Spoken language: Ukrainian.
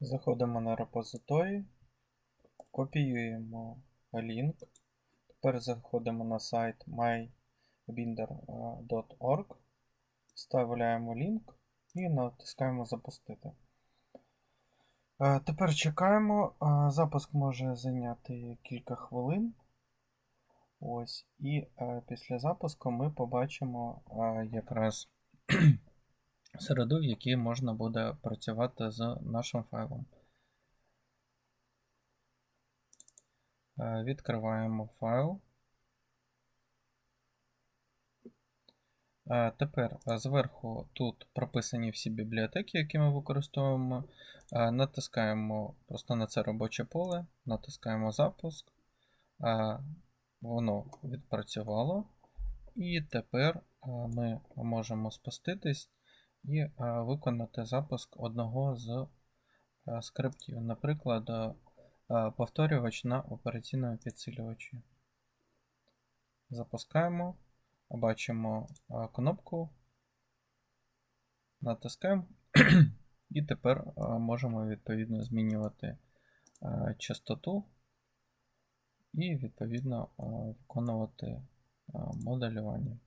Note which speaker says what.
Speaker 1: Заходимо на репозиторій, копіюємо лінк. Тепер заходимо на сайт mybinder.org, вставляємо лінк і натискаємо Запустити. Е, Тепер чекаємо. Е, Запуск може зайняти кілька хвилин. Ось, і е, після запуску ми побачимо якраз середу, в якій можна буде працювати з нашим файлом. Е, Відкриваємо файл. Е, Тепер е, зверху тут прописані всі бібліотеки, які ми використовуємо. Натискаємо просто на це робоче поле, натискаємо запуск. Воно відпрацювало. І тепер ми можемо спуститись і е, виконати запуск одного з е, скриптів, наприклад, е, повторювач на операційному підсилювачі. Запускаємо, бачимо кнопку, натискаємо, і тепер можемо відповідно змінювати частоту і відповідно виконувати моделювання.